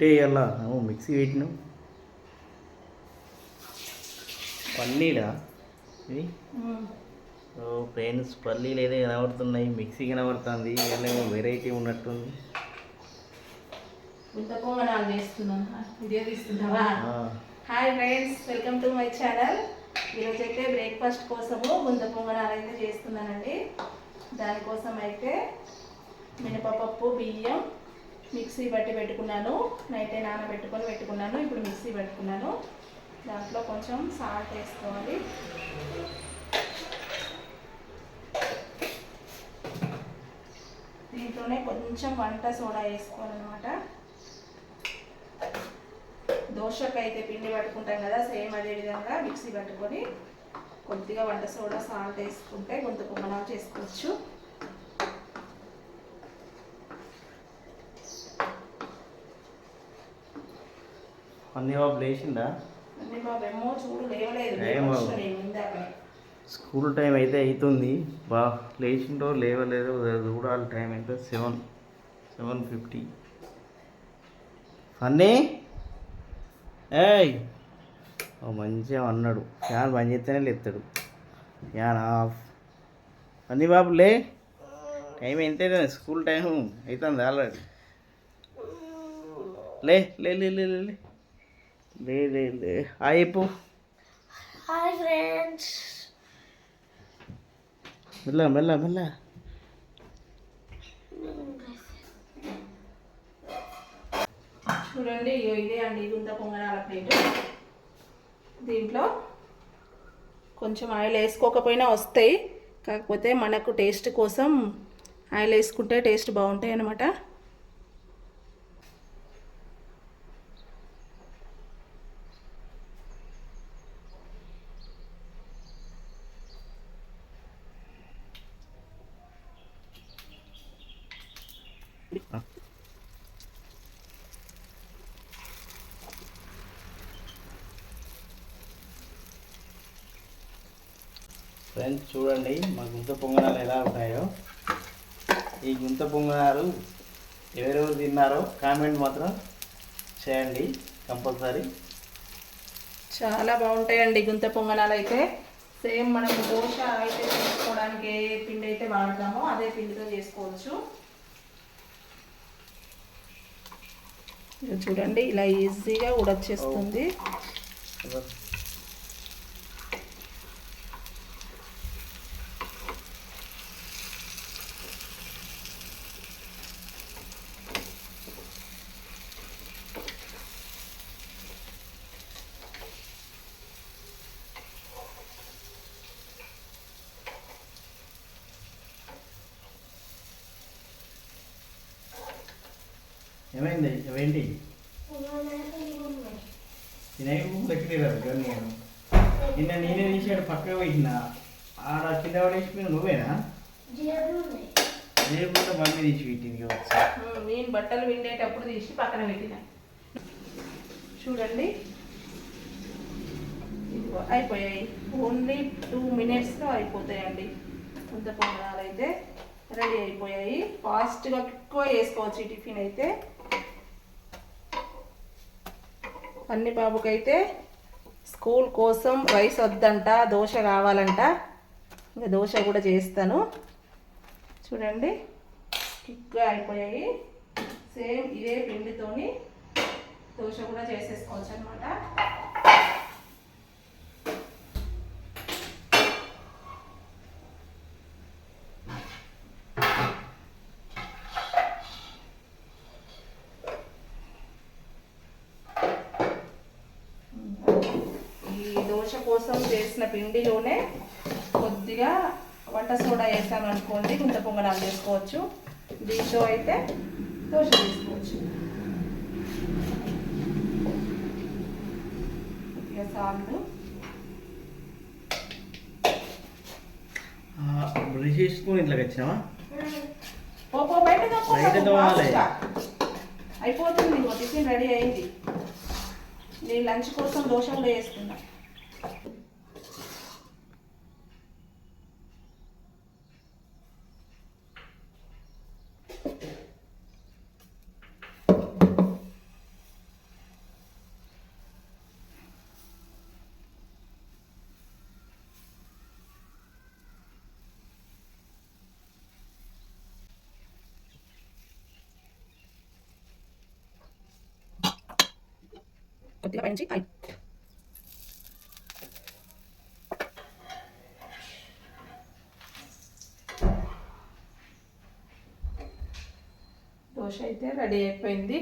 ఉంటే ఇలా మిక్సీ పెట్టిన. పల్లీలా ఇది? ఓ ఫ్రెండ్స్ పల్లీలు ఏదో కనబడుతున్నాయి మిక్సీ కనబడుతుంది ఏమో వెరైటీ ఉన్నట్టుంది. Hi friends welcome to my channel ఈరోజు అయితే బ్రేక్ఫాస్ట్ కోసము గుంత పొంగనాలు అయితే చేస్తున్నానండి. దానికోసం అయితే మినపప్పు బియ్యం మిక్సీ బట్టి పెట్టుకున్నాను. నైటే నానబెట్టుకొని పెట్టుకున్నాను. ఇప్పుడు మిక్సీ పెట్టుకున్నాను. దాంట్లో కొంచెం సాల్ట్ వేసుకోవాలి. దీంట్లోనే కొంచెం వంట సోడా వేసుకోవాలన్నమాట. దోశకు అయితే పిండి పట్టుకుంటాం కదా సేమ్ అదే విధంగా మిక్సీ పట్టుకొని కొద్దిగా వంట సోడా సాల్ట్ వేసుకుంటే గొంతు పొంగనాలు చేసుకోవచ్చు అన్ని బాబు లేచిందా అన్నీ బాబు ఏమో చూడు లేవలేదు ఏమో. లేవచ్చు నేను ఇందాకనే. స్కూల్ టైం అయితే అవుతుంది బా లేచిండో లేవలేదో చూడాలి టైం అయితే. Seven seven fifty. అన్నీ ఏయ్! మంచిగా అన్నాడు. ఫ్యాన్ బంద్ చేస్తేనే లేస్తాడు. Fan off. అన్నీ బాబు లే. టైం ఎంత అవుతుంది స్కూల్ టైం అవుతుంది ఆల్రెడీ. లే లే లే లే లే, లే లే లే లే అయిపో హాయ్ ఫ్రెండ్స్. మెల్ల మెల్ల మెల్ల. చూడండి ఇదే అండి గుంత పొంగనాల ప్లేట్. దీంట్లో కొంచెం ఆయిల్ వేసుకోకపోయినా వస్తాయి. కాకపోతే మనకు టేస్ట్ కోసం ఆయిల్ వేసుకుంటే టేస్ట్ బాగుంటాయి అన్నమాట. ఫ్రెండ్స్ చూడండి మా గుంత పొంగనాలు ఎలా ఉంటాయో ఈ గుంత పొంగనాలు ఎవరెవరు తిన్నారో కామెంట్ మాత్రం చేయండి కంపల్సరీ. చాలా బాగుంటాయండి గుంత పొంగనాలు అయితే. సేమ్ మనం దోశ అయితే చేసుకోవడానికి ఏ పిండి అయితే వాడతామో అదే పిండితో చేసుకోవచ్చు. చూడండి ఇలా ఈజీగా ఉడొచ్చేస్తుంది. ఏమైంది? ఏంటి తినక లెక్కలేరు కానీ నేను నిన్న నేనే తీసాడు పక్కకు పెట్టిన ఆడ కింద పడేసిపోయిన నువ్వేనా? లేకుండా మమ్మీ తీసి పెట్టింది నేను బట్టలు విండేటప్పుడు తీసి పక్కన పెట్టిన. చూడండి. అయిపోయాయి. ఓన్లీ టూ మినిట్స్లో అయిపోతాయండి. కొంత పొంగనాలు అయితే రెడీ అయిపోయాయి. ఫాస్ట్గా ఎక్కువ వేసుకోవచ్చు ఈ టిఫిన్ అయితే అన్ని బాబుకైతే స్కూల్ కోసం రైస్ వద్దంట దోశ కావాలంట ఇంకా దోశ కూడా చేస్తాను. చూడండి క్విక్గా అయిపోయాయి. సేమ్ ఇదే పిండితోని దోశ కూడా చేసేసుకోవచ్చు అనమాట ఈ దోశ కోసం చేసిన పిండిలోనే కొద్దిగా వంట సోడా వేసాను అనుకోండి గుంత పొంగనాలు చేసుకోవచ్చు. దీంతో అయితే దోశ చేసుకోవచ్చు. కొద్దిగా సాల్ట్. బ్రష్ చేసుకుని ఇట్లా వచ్చినావా? పో పో బయట తప్ప బయట తోమాలి. అయిపోతుంది ఇంకో టిఫిన్ రెడీ అయింది. నేను లంచ్ కోసం దోశ కూడా Pati ka pa yung chicken. Dosa అయితే రెడీ అయిపోయింది.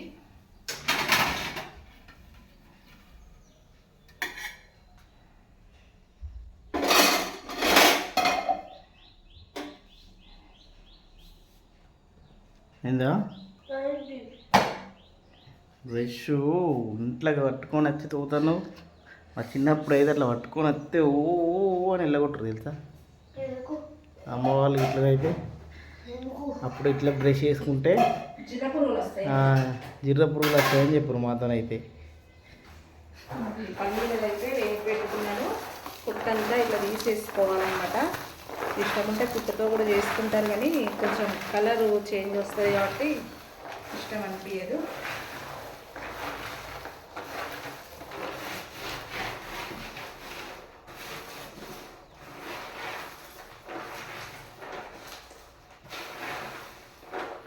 ఏందో? బ్రష్ ఇంట్లో పట్టుకొని వచ్చి తవ్వుతాను మా చిన్నప్పుడు అయితే అట్లా పట్టుకొని వస్తే ఓ ఓ అని వెళ్ళగొట్టరు తెలుసా? ఎందుకు? అమ్మ వాళ్ళు ఇట్లా అయితే అప్పుడు ఇట్లా బ్రష్ చేసుకుంటే జిర్ర పురుగులు వస్తాయని చెప్పారు మాతోనైతే అయితే. వేసి పెట్టుకున్నాను. పుట్టంతా ఇట్లా తీసేసుకోవాలన్నమాట. ఇష్టం ఉంటే పుట్టతో కూడా చేసుకుంటారు కానీ కొంచెం కలర్ చేంజ్ వస్తుంది కాబట్టి ఇష్టం అనిపించదు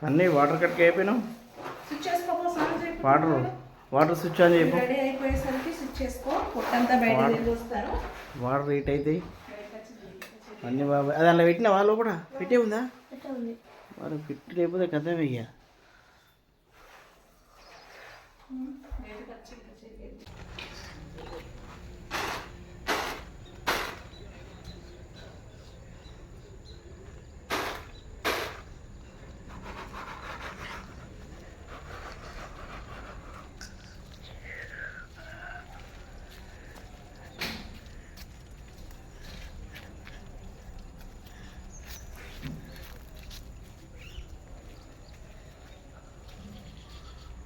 అన్నీ వాటర్ కట్కి అయిపోయినావు? చెప్పు. వాటర్? Water switch. వెళ్ళి వస్తారు. వాటర్ రేట్ అవుతాయి అన్నీ బాబా అది అలా పెట్టిన వాళ్ళు కూడా పెట్టే ఉందా? వారు పెట్టి లేకపోతే కథ వెయ్య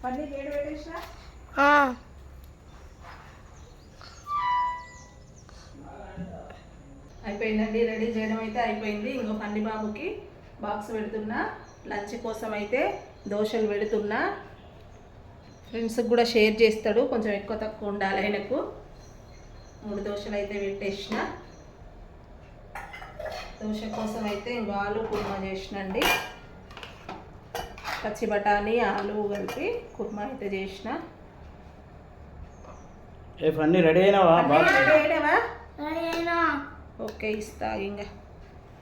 పన్నీర్ వేడి పెట్టేసినా? అయిపోయిందండి రెడీ చేయడం అయితే అయిపోయింది. ఇంకో పండి బాబుకి బాక్స్ పెడుతున్నా. లంచ్ కోసం అయితే దోశలు పెడుతున్నా. ఫ్రెండ్స్కి కూడా షేర్ చేస్తాడు. కొంచెం ఎక్కువ తక్కువ ఉండాలి ఆయనకు. మూడు దోశలు అయితే పెట్టేసిన. దోశ కోసం అయితే ఇంకో ఆలు కుర్మా చేసినండి. పచ్చి బఠానీ ఆలు కలిపి కుర్మా అయితే చేసిన. ఏ అన్నీ రెడీ అయినావా? బాక్స్ రెడీ అయినావా? అయినా. ఓకే ఇస్తా ఇంకా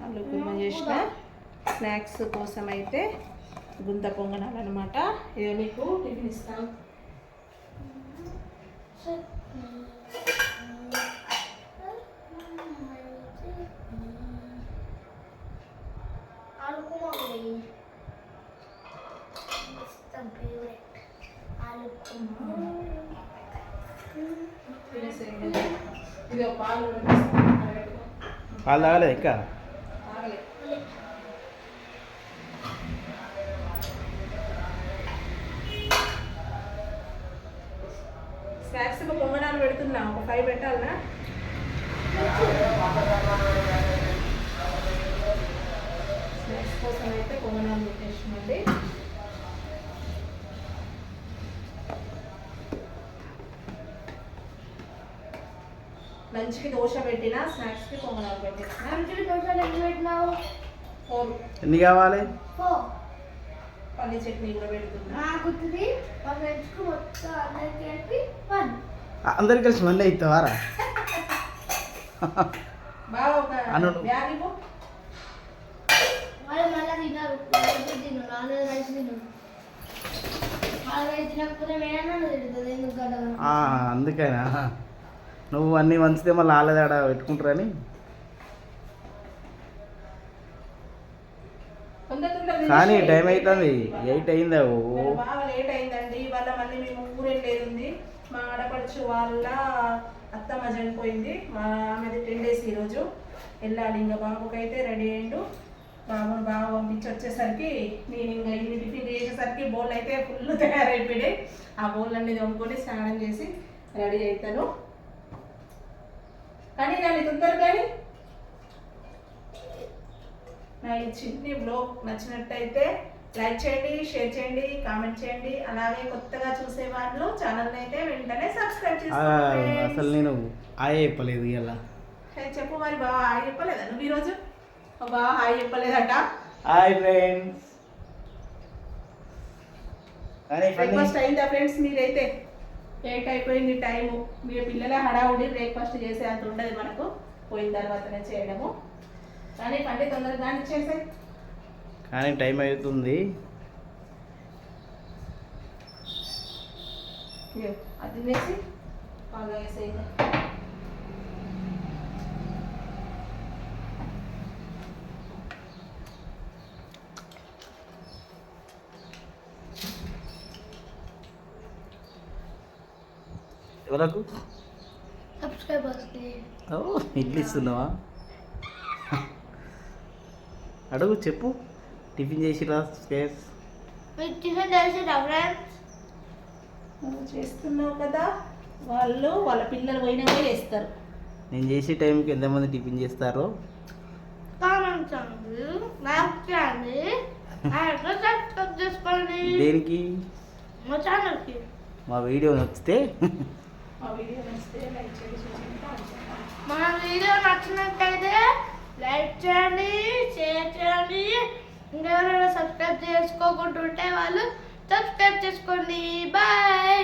ఆలు కుర్మా చేసిన. స్నాక్స్ కోసం అయితే గుంత పొంగనాలన్నమాట. ఇది నీకు టిఫిన్ ఇస్తాను. పాలు తాగలేదు ఇంకా. స్నాక్స్ పెడుతున్నా. ఒక ఫైవ్ పెట్టాలనా? స్నాక్స్ కోసం అయితే పొంగనాలు పెట్టేసినండి లంచ్కి దోశ పెట్టిన స్నాక్స్కి పొంగనాలు పెట్టేసిన అంచులు దోశలు ఎన్ని పెట్టినావు? ఫోర్. ఎన్ని కావాలి? పో పల్లి చట్నీ కూడా పెడుతున్నా. నాకు త్రీ మా ఫ్రెండ్స్కి మొత్తం అందరికి కలిపి వన్. అందరికి కలిసి మళ్ళీ ఇస్తావారా బాగా ఒక అనుడు. బ్యాగ్ ఇవ్వు వాళ్ళు మళ్ళీ తిన్నారు. తిన్నారు. నాలుగు రైస్ తిన్నారు. అందుకేనా? నువ్వు అన్నీ వంచితే మళ్ళీ ఆలది ఆడ పెట్టుకుంటారని కానీ టైం అవుతుంది ఎయిట్ అయిందా? ఓ. బాగా లేట్ అయిందండి. ఇవాళ మళ్ళీ మేము ఊరెళ్ళేది ఉంది మా ఆడపడుచు వాళ్ళ అత్తమ్మ చనిపోయింది. మా ఆమెది టెన్ డేస్ ఈరోజు వెళ్ళాలి. ఇంకా బాబుకి అయితే రెడీ అయ్యిండు. బాబుని బాగా పంపించి వచ్చేసరికి నేను ఇంకా ఇన్ని టిఫిన్ చేసేసరికి బౌల్ అయితే ఫుల్ తయారైపోయాయి ఆ బౌల్ అన్ని తోముకొని స్నానం చేసి రెడీ అవుతాను కానీ కానీ తొందర కానీ నా ఈ చిన్ని బ్లాగ్ నచ్చినట్టయితే లైక్ చేయండి షేర్ చేయండి కామెంట్ చేయండి. అలాగే కొత్తగా చూసే వాళ్ళు ఛానల్ అయితే వెంటనే సబ్స్క్రైబ్ చేసుకోండి అసలు నేను ఆయే చెప్పలేదు ఇలా చెప్పు మరి బాగా హాయ్ చెప్పలేదా? నువ్వు ఈరోజు? బాగా హాయ్ చెప్పలేదట. హాయ్ ఫ్రెండ్స్ బ్రేక్ఫాస్ట్ అయిందా ఫ్రెండ్స్ మీరైతే? ఎయిట్ అయిపోయింది టైము. మీ పిల్లల హడావుడి బ్రేక్ఫాస్ట్ చేసే అంత ఉండదు మనకు. పోయిన తర్వాతనే చేయడము. కానీ పండి తొందరగా చేసే కానీ టైం అవుతుంది అది వేసి బాగా వేసేయి. ఎవరకు? ఇడ్లీ ఇస్తున్నావా? అడుగు చెప్పు. టిఫిన్ చేసిరా స్పేస్? టిఫిన్ నువ్వు చేస్తున్నావు కదా వాళ్ళు వాళ్ళ పిల్లలు పోయినాక చేస్తారు. నేను చేసే టైంకి ఎంతమంది టిఫిన్ చేస్తారో? దేనికి? మా ఛానల్కి. మా వీడియో నచ్చితే? మా వీడియో నచ్చితే లైక్ చేసి చూపించండి వీడియో నచ్చినట్టయితే లైక్ చేయండి షేర్ చేయండి ఇంకెవరైనా సబ్స్క్రైబ్ చేసుకోకుంటుంటే వాళ్ళు సబ్స్క్రైబ్ చేసుకోండి. బాయ్